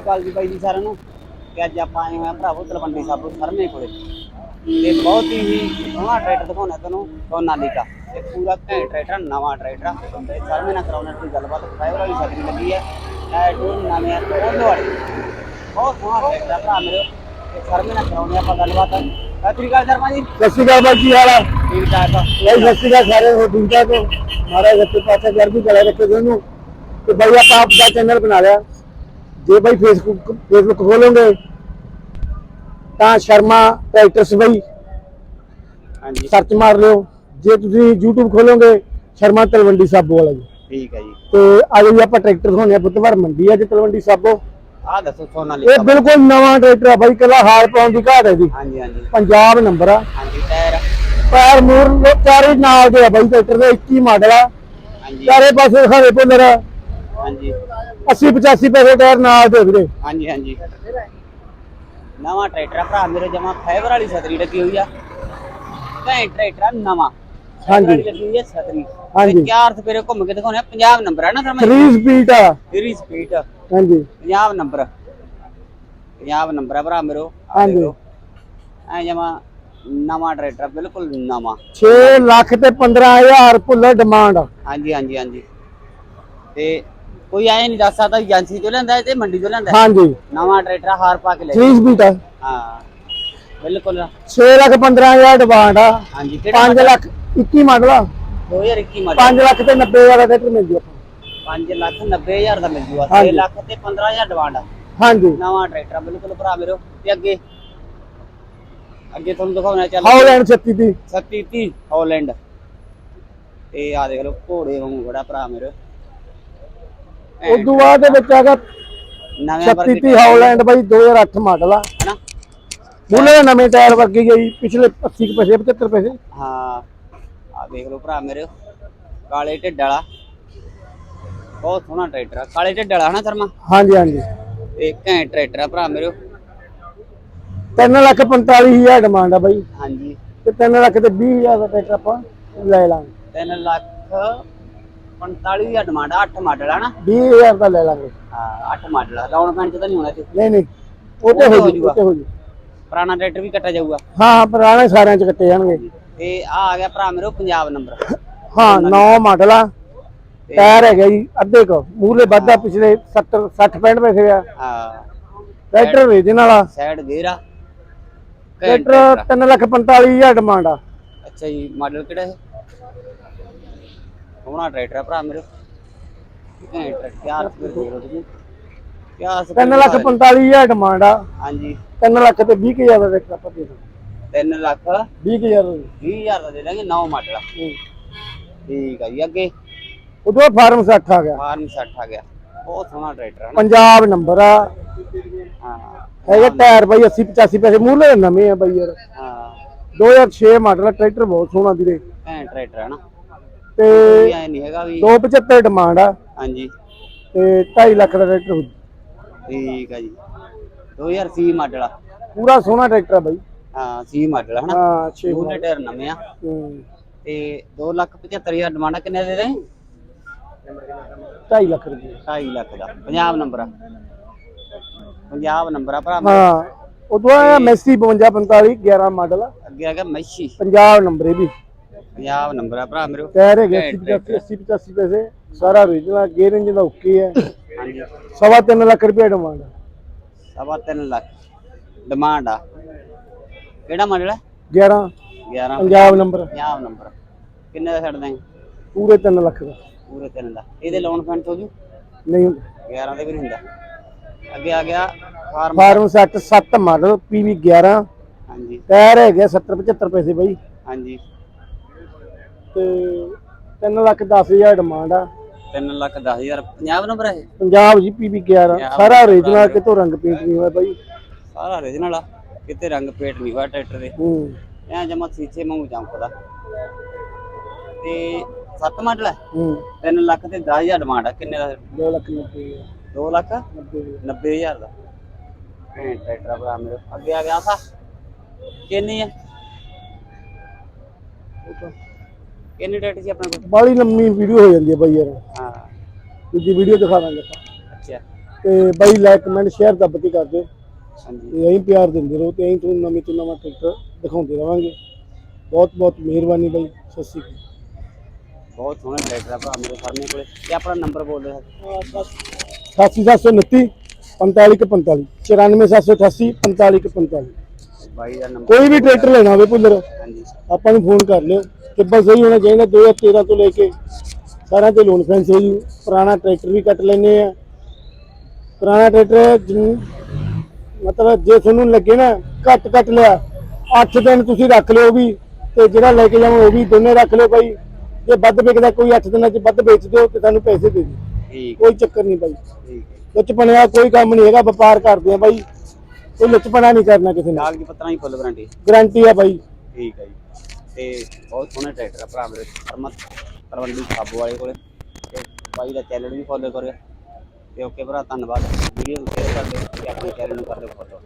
ਸ੍ਰੀ ਅਕਾਲ ਜੀ ਬਾਈ ਜੀ ਸਾਰਿਆਂ ਨੂੰ ਤੇ ਅੱਜ ਆਪਾਂ ਆਏ ਹੋਏ ਆ ਭਰਾਵੋ ਤਲਵੰਡੀ ਸਾਬੋ ਸਰਮੇ ਕੋਲੇ। ਤੇ ਬਹੁਤ ਹੀ ਸੋਹਣਾ ਟਰੈਕਟਰ ਦਿਖਾਉਣਾ ਤੁਹਾਨੂੰ ਸੋਨਾਲੀਕਾ ਤੇ ਪੂਰਾ ਘੈਂਟ ਟਰੈਕਟਰ ਨਵਾਂ ਟਰੈਕਟਰ ਤੇ ਸਰਮੇ ਨਾਲ ਕਰਾਉਣਾ ਦੀ ਗੱਲਬਾਤ ਫਾਈਵਰ ਵਾਲੀ ਛਤਰੀ ਲੱਗੀ ਹੈ ਇਹ ਟੂਰ ਨਵੇਂ ਆ ਵਾਲੇ। ਬਹੁਤ ਸੋਹਣਾ ਟਰੈਕਟਰ ਆ ਭਰਾ ਮੇਰੇ। ਤੇ ਸਰਮੇ ਨਾਲ ਕਰਾਉਣੇ ਆਪਾਂ ਗੱਲਬਾਤ। ਸਤਿ ਸ੍ਰੀ ਅਕਾਲ ਸ਼ਰਮਾ ਜੀ। ਸਤਿ ਸ਼੍ਰੀ ਅਕਾਲ ਕੀ ਹਾਲ ਆ? ਠੀਕ ਠਾਕ ਆ। ਸਤਿ ਸ਼੍ਰੀ ਅਕਾਲ ਸਾਰੇ ਹੋ ਠੀਕ ਹੋ? ਮਹਾਰਾਜ ਰੱਖੇ ਤੇ ਬਾਈ ਆਪਾਂ ਆਪ ਦਾ ਚੈਨਲ ਬਣਾ ਲਿਆ। ਜੇ ਬਾਈ ਫੇਸਬੁੱਕ ਫੇਸਬੁੱਕ ਖੋਲੋਗੇ ਤਾਂ ਸ਼ਰਮਾ ਟਰੈਕਟਰਸ ਬਾਈ। ਹਾਂਜੀ। ਸਰਚ ਮਾਰ ਲਿਓ। ਜੇ ਤੁਸੀਂ YouTube ਖੋਲੋਗੇ ਸ਼ਰਮਾ ਤਲਵੰਡੀ ਸਾਬੋ ਵਾਲਾ ਜੀ। ਠੀਕ ਹੈ ਜੀ। ਤੇ ਅੱਜ ਵੀ ਆਪਾਂ ਟਰੈਕਟਰ ਦਿਖਾਉਣੇ ਆ ਬੁੱਧਵਾਰ ਮੰਡੀ ਅੱਜ ਤਲਵੰਡੀ ਸਾਬੋ। ਆਹ ਦੱਸੋ ਇਹ ਸੋਨਾਲੀਕਾ ਬਿਲਕੁਲ ਨਵਾਂ ਟਰੈਕਟਰ ਆ ਬਾਈ ਕੱਲਾ ਹਾਲ ਪਾਉਣ ਦੀ ਘਾਟ ਹੈ ਜੀ। ਹਾਂਜੀ ਹਾਂਜੀ। ਪੰਜਾਬ ਨੰਬਰ ਆ। ਹਾਂਜੀ ਟਾਇਰ ਪੈਰ ਮੂਰ ਚਾਰੇ ਨਾਲ ਦੇ ਆ ਬਾਈ ਟਰੈਕਟਰ ਦੇ 21 ਮਾਡਲ ਆ। ਹਾਂਜੀ। ਚਾਰੇ ਪਾਸੇ ਖਾਰੇ ਪੁੱਲਰ ਹਾਂਜੀ। 80 85 ਪੈਸੇ ਟਾਇਰ ਨਾਲ ਦੇ ਵੀਰੇ। ਹਾਂਜੀ ਹਾਂਜੀ। ਨਵਾਂ ਟਰੈਕਟਰ ਆ ਭਰਾ ਮੇਰੇ ਜਮਾ ਫਾਈਬਰ ਵਾਲੀ ਛਤਰੀ ਲੱਗੀ ਹੋਈ ਆ। ਘੈਂਟ ਟਰੈਕਟਰ ਆ ਨਵਾਂ। ਹਾਂਜੀ। ਲੱਗੀ ਹੋਈ ਆ ਛਤਰੀ। ਹਾਂਜੀ। ਚਾਰ ਸਪੇਰੇ ਘੁੰਮ ਕੇ ਦਿਖਾਉਣੇ ਆ, ਪੰਜਾਬ ਨੰਬਰ ਆ ਨਾ ਸਰ 3 ਸਪੀਡ ਆ। ਤੇਰੀ ਸਪੀਡ ਹਾਂਜੀ। ਪੰਜਾਬ ਨੰਬਰ ਪੰਜਾਬ ਨੰਬਰ ਆ ਭਰਾ ਮੇਰੋ। ਹਾਂਜੀ। ਐ ਜਮਾ ਨਵਾਂ ਟਰੈਕਟਰ ਬਿਲਕੁਲ ਨਵਾਂ। 6 ਲੱਖ ਤੇ 15000 ਪੁੱਲਰ ਡਿਮਾਂਡ ਹਾਂਜੀ ਹਾਂਜੀ ਹਾਂਜੀ। ਤੇ ਕੋਈ ਐ ਨਹੀਂ ਦੱਸ ਸਕਦਾ ਏਜੰਸੀ ਤੋਂ ਲੈਂਦਾ ਤੇ ਮੰਡੀ ਤੋਂ ਲੈਂਦਾ। ਹਾਂਜੀ। ਨਵਾਂ ਟਰੈਕਟਰ ਹਾਰ ਪਾ ਕੇ ਲੈ 3 ਸਪੀਡ ਆ ਹਾਂ ਬਿਲਕੁਲ। 6 ਲੱਖ 15000 ਡਿਮਾਂਡ ਆ। ਹਾਂਜੀ ਕਿਹੜਾ 5 ਲੱਖ 21 ਮਾਡਲ ਆ। 2021 ਮਾਡਲ 5 ਲੱਖ ਤੇ 90000 ਦਾ ਟਰੈਕਟਰ ਮਿਲ ਜੂ ਆਪਾਂ। 5 ਲੱਖ 90 ਹਜ਼ਾਰ ਦਾ ਮਿਲ ਜੂਗਾ। 6 ਹਾਂਜੀ। ਲੱਖ ਤੇ 15 ਹਜ਼ਾਰ ਡਿਮਾਂਡ ਆ। ਹਾਂਜੀ। ਨਵਾਂ ਟਰੈਕਟਰ ਬਿਲਕੁਲ ਭਰਾ ਮੇਰੇ ਤੇ ਅੱਗੇ? ਅੱਗੇ ਤੁਹਾਨੂੰ ਦਿਖਾਉਣਾ ਚੱਲ ਹਾਲੈਂਡ 36 ਦੀ 37 ਹਾਲੈਂਡ ਤੇ ਆ ਦੇਖ ਲਓ ਘੋੜੇ ਵਾਂਗੂ ਬੜਾ ਭਰਾ ਮੇਰੇ ਉਦੋਂ ਬਾਅਦ ਦੇ ਵਿੱਚ ਹੈਗਾ ਨਵੇਂ 36 ਦੀ ਹਾਲੈਂਡ ਬਾਈ 2008 ਮਾਡਲ ਆ। ਹਨਾ? ਮੂਲੇ ਦੇ ਨਵੇਂ ਟਾਇਰ ਵਰਗੀ ਗਈ ਪਿਛਲੇ 80 ਕੁ ਪੈਸੇ 75 ਪੈਸੇ। ਹਾਂ ਆ ਦੇਖ ਲਓ ਭਰਾ ਮੇਰੇ ਕਾਲੇ ਢਿੱਡ ਵਾਲਾ। ਬਹੁਤ ਸੋਹਣਾ ਟਰੈਕਟਰ ਆ ਕਾਲੇ ਢਿੱਡ ਵਾਲਾ ਹਨਾ ਸ਼ਰਮਾ? ਹਾਂਜੀ ਹਾਂਜੀ। ਤੇ ਘੈਂਟ ਟਰੈਕਟਰ ਆ ਭਰਾ ਮੇਰੇ 3 ਲੱਖ 45000 ਡਿਮਾਂਡ ਆ ਬਾਈ। ਹਾਂਜੀ। ਤੇ 3 ਲੱਖ ਤੇ 20000 ਦਾ ਟਰੈਕਟਰ ਆਪਾਂ ਲੈ ਲਾਂਗੇ। 3 ਲੱਖ 45 ਹਜ਼ਾਰ ਡਿਮਾਂਡ ਆ 8 ਮਾਡਲ ਆ ਨਾ? 20000 ਦਾ ਲੈ ਲਾਂਗੇ। ਹਾਂ 8 ਮਾਡਲ ਡਾਊਨ ਪੈਂਟ ਚ ਤਾਂ ਨਹੀਂ ਹੋਣਾ ਤੇ ਨਹੀਂ ਨਹੀਂ। ਉਹ ਤੇ ਹੋ ਜੂ ਉਹ ਤੇ ਹੋ ਜੂ। ਪੁਰਾਣਾ ਟਰੈਕਟਰ ਵੀ ਕੱਟਿਆ ਜਾਊਗਾ। ਹਾਂ ਪੁਰਾਣੇ ਸਾਰਿਆਂ ਚ ਕੱਟੇ ਜਾਣਗੇ। ਤੇ ਆ ਆ ਗਿਆ ਭਰਾ ਮੇਰੇ ਪੰਜਾਬ ਨੰਬਰ। ਹਾਂ 9 ਮਾਡਲ ਆ। ਟਾਇਰ ਹੈਗਾ ਜੀ ਅੱਧੇ ਕੋ। ਮੂਹਰੇ ਵੱਧਾ ਪਿਛਲੇ 70 60 65 ਪੈਸੇ ਆ। ਹਾਂ। ਟਰੈਕਟਰ ਰੀਜਨਲ ਆ। ਸਾਈਡ ਗੇਅਰ ਆ। ਘੈਂਟ ਟਰੈਕਟਰ 3 ਲੱਖ 45000 ਡਿਮਾਂਡ ਆ। ਅੱਛਾ ਜੀ ਮਾਡਲ ਕਿਹੜਾ ਹੈ ਸੋਹਣਾ ਟਰੈਕਟਰ ਆ ਭਰਾ ਮੇਰੇ। ਘੈਂਟ ਟਰੈਕਟਰ ਯਾਰ ਕਿਆ 3 ਲੱਖ 45000 ਡਿਮਾਂਡ ਆ। ਹਾਂਜੀ। 3 ਲੱਖ ਤੇ 20000 ਦਾ ਟਰੈਕਟਰ ਆਪਾਂ ਦੇ ਦਾਂਗੇ। 3 ਲੱਖ 20000 ਦਾ 20000 ਦਾ ਦੇ ਦਾਂਗੇ 9 ਮਾਡਲ ਆ। ਠੀਕ ਆ ਜੀ ਅੱਗੇ? ਉਦੋਂ ਫਾਰਮ 60 ਆ ਗਿਆ। ਫਾਰਮ 60 ਆ ਗਿਆ। ਬਹੁਤ ਸੋਹਣਾ ਟਰੈਕਟਰ ਨਾ। ਪੰਜਾਬ ਨੰਬਰ ਆ। ਹਾਂ। ਹੈਗਾ ਟਾਇਰ ਬਾਈ 80 85 ਪੈਸੇ ਮੂਹਰੇ ਨਵੇਂ ਆ ਬਾਈ ਯਾਰ। ਹਾਂ। 2006 ਮਾਡਲ ਆ ਟਰੈਕਟਰ ਬਹੁਤ ਸੋਹਣਾ ਵੀਰੇ। ਘੈਂਟ ਟਰੈਕਟਰ ਹੈ ਨਾ। ਤੇ ਕੋਈ ਐ ਨਹੀਂ ਹੈਗਾ ਵੀ 275 ਡਿਮਾਂਡ ਆ। ਹਾਂਜੀ। ਤੇ 2.5 ਲੱਖ ਦਾ ਟਰੈਕਟਰ ਹੋ ਜੂ। ਠੀਕ ਆ ਜੀ। 2000 ਸੀ ਮਾਡਲ ਆ। ਪੂਰਾ ਸੋਹਣਾ ਟਰੈਕਟਰ ਆ ਬਾਈ। ਹਾਂ ਸੀ ਮਾਡਲ ਹੈ ਨਾ ਹਾਂ 6 ਦੂਲੇ ਟਾਇਰ ਨਵੇਂ ਆ। ਤੇ 2 ਲੱਖ 75000 ਡਿਮਾਂਡ ਆ ਕਿੰਨੇ ਦੇ ਦੇ 2.5 ਲੱਖ ਰੁਪਏ। 2.5 ਲੱਖ ਦਾ। ਪੰਜਾਬ ਨੰਬਰ ਆ। ਪੰਜਾਬ ਨੰਬਰ ਆ ਭਰਾ ਹਾਂ ਉਦੋਂ ਆ ਮੈਸੀ 52 45 11 ਮਾਡਲ ਆ। ਅੱਗੇ ਆ ਗਿਆ ਮੈਸ਼ੀ ਪੰਜਾਬ ਨੰਬਰ ਇਹ ਵੀ। ਪੰਜਾਬ ਨੰਬਰ ਆ ਭਰਾ ਮੇਰੇ। ਟਾਇਰ ਹੈਗੇ 80 85 85 ਪੈਸੇ ਸਾਰਾ ਓਰੀਜਨਲ ਗੇਅਰ ਇੰਜਨ ਦਾ ਓਕੇ ਹੈ। ਹਾਂਜੀ। ਸਵਾ ਤਿੰਨ ਲੱਖ ਰੁਪਏ ਡਿਮਾਂਡ ਸਵਾ ਤਿੰਨ ਲੱਖ। ਡਿਮਾਂਡ ਆ। ਕਿਹੜਾ ਮਾਡਲ ਹੈ 11 11 ਪੰਜਾਬ ਨੰਬਰ। ਪੰਜਾਬ ਨੰਬਰ। ਕਿੰਨੇ ਦਾ ਛੱਡ ਦਾਂਗੇ? ਪੂਰੇ 3 ਲੱਖ ਦਾ। ਪੂਰੇ ਤਿੰਨ ਦਾ ਇਹਦੇ ਲੋਨ ਫੰਡ ਹੋ ਜੂ? ਨਹੀਂ। 11 ਦੇ ਵੀ ਨਹੀਂ ਹੁੰਦਾ। ਅੱਗੇ ਆ ਗਿਆ ਫਾਰਮ ਫਾਰਮ 60 7 ਮਾਡਲ ਪੀਵੀ 11 ਹਾਂਜੀ। ਟਾਇਰ ਹੈਗੇ 70 75 ਪੈਸੇ ਬਾਈ। ਹਾਂਜੀ। ਤੇ 3 ਲੱਖ 10000 ਡਿਮਾਂਡ ਆ। 3 ਲੱਖ 10000 ਪੰਜਾਬ ਨੰਬਰ ਹੈ ਇਹ? ਪੰਜਾਬ ਜੀ ਪੀਵੀ 11 ਸਾਰਾ ਓਰੀਜਨਲ ਕਿਤੋਂ ਰੰਗ ਪੇਂਟ ਨਹੀਂ ਹੋਇਆ ਬਾਈ? ਸਾਰਾ ਓਰੀਜਨਲ ਆ। ਕਿਤੇ ਰੰਗ ਪੇਟ ਨਹੀਂ ਹੋਇਆ ਟਰੈਕਟਰ ਦੇ। ਹੂੰ। ਐ ਜਮਾ ਸੀਸੇ ਵਾਂਗੂ ਚਮਕਦਾ। ਤੇ 7 ਮਾਡਲ ਹੈ ਹੂੰ। 3 ਲੱਖ ਤੇ 10000 ਡਿਮਾਂਡ ਆ। ਕਿੰਨੇ ਦਾ? 2 ਲੱਖ 90 2 ਲੱਖ? 90 90000 ਦਾ। ਐ ਟਰੈਕਟਰ ਆ ਭਰਾ ਮੇਰੇ। ਅੱਗੇ ਆ ਗਿਆ ਸਾ ਕਿੰਨੀ ਹੈ ਕਿੰਨੀ ਟਰੈਕਟਰ ਸੀ ਆਪਣੇ ਕੋਲ ਬੜੀ ਲੰਮੀ ਵੀਡੀਓ ਹੋ ਜਾਂਦੀ ਹੈ ਬਾਈ ਯਾਰ। ਹਾਂ। ਦੂਜੀ ਵੀਡੀਓ ਦਿਖਾ ਦਾਂਗੇ ਆਪਾਂ। ਅੱਛਾ। ਤੇ ਬਾਈ ਲਾਈਕ ਕਮੈਂਟ ਸ਼ੇਅਰ ਦੱਬ ਕੇ ਕਰ ਦਿਓ। ਹਾਂਜੀ। ਤੇ ਐਂ ਪਿਆਰ ਦਿੰਦੇ ਰਹੋ ਤੇ ਐਂ ਤੁਹਾਨੂੰ ਨਵੇਂ ਤੋਂ ਨਵਾਂ ਟਰੈਕਟਰ ਦਿਖਾਉਂਦੇ ਰਵਾਂਗੇ। ਬਹੁਤ ਬਹੁਤ ਮਿਹਰਬਾਨੀ ਬਾਈ। ਸਤਿ ਸ਼੍ਰੀ ਅਕਾਲ। ਬਹੁਤ ਸੋਹਣਾ ਟਰੈਕਟਰ ਆ ਭਰਾ ਮੇਰੇ ਫਰਮੇ ਕੋਲੇ। ਤੇ ਆਪਣਾ ਨੰਬਰ ਬੋਲ ਦਿਓ ਸਰ 8729 4545 94788 4545 ਬਾਈ ਦਾ ਨੰਬਰ ਕੋਈ ਵੀ ਟਰੈਕਟਰ ਲੈਣਾ ਹੋਵੇ ਭੁੱਲਰ ਹਾਂਜੀ। ਆਪਾਂ ਨੂੰ ਫੋਨ ਕਰ ਲਿਓ। ਕਿੱਬਾ ਸਹੀ ਹੋਣਾ ਚਾਹੀਦਾ 2013 ਤੋਂ ਲੈ ਕੇ ਸਾਰਿਆਂ ਤੇ ਲੋਨ ਫੈਂਸ ਹੈ ਜੀ। ਪੁਰਾਣਾ ਟਰੈਕਟਰ ਵੀ ਕੱਟ ਲੈਨੇ ਆ ਪੁਰਾਣਾ ਟਰੈਕਟਰ ਮਤਲਬ ਜੇ ਤੁਹਾਨੂੰ ਲੱਗੇ ਨਾ ਘੱਟ ਕੱਟ ਲਿਆ 8 ਦਿਨ ਤੁਸੀਂ ਰੱਖ ਲਿਓ ਵੀ ਤੇ ਜਿਹੜਾ ਲੈ ਕੇ ਜਾਵਾਂ ਉਹ ਵੀ ਦੋਨੇ ਰੱਖ ਲਿਓ ਬਾਈ। ਜੇ ਵੱਧ ਵਿਕਦਾ ਕੋਈ 8 ਦਿਨਾਂ 'ਚ ਵੱਧ ਵੇਚ ਦਿਓ ਤੇ ਸਾਨੂੰ ਪੈਸੇ ਦੇ ਦਿਓ। ਕੋਈ ਚੱਕਰ ਨਹੀਂ ਹੈ ਲੁੱਚਪਣਿਆ ਕੋਈ ਕੰਮ ਨਹੀਂ ਹੈਗਾ ਵਪਾਰ ਕਰਦੇ ਆ ਬਾਈ। ਕੋਈ ਲੁੱਚਪਣਾ ਨਹੀਂ ਕਰਨਾ ਕਿਸੇ ਨਾਲ ਕਾਗਜ਼ ਪੱਤਰਾਂ ਹੀ ਫੁੱਲ ਗਰੰਟੀ ਗਾਰੰਟੀ ਆ ਬਾਈ। ਠੀਕ ਹੈ ਜੀ। ਤੇ ਬਹੁਤ ਸੋਹਣਾ ਟਰੈਕਟਰ ਆ ਭਰਾ ਮੇਰੇ ਹਰਮਤ ਤਲਵੰਡੀ ਸਾਬੋ ਵਾਲੇ ਕੋਲੇ। ਤੇ ਬਾਈ ਦਾ ਚੈਨਲ ਵੀ ਫੋਲੋ ਕਰਿਓ। ਤੇ ਓਕੇ ਭਰਾ, ਧੰਨਵਾਦ। ਵੀਡੀਓ ਨੂੰ ਸ਼ੇਅਰ ਕਰ ਦਿਓ ਤੇ ਆਪਣੇ ਚੈਨਲ ਨੂੰ ਕਰ ਦਿਓ ਫੋਲੋ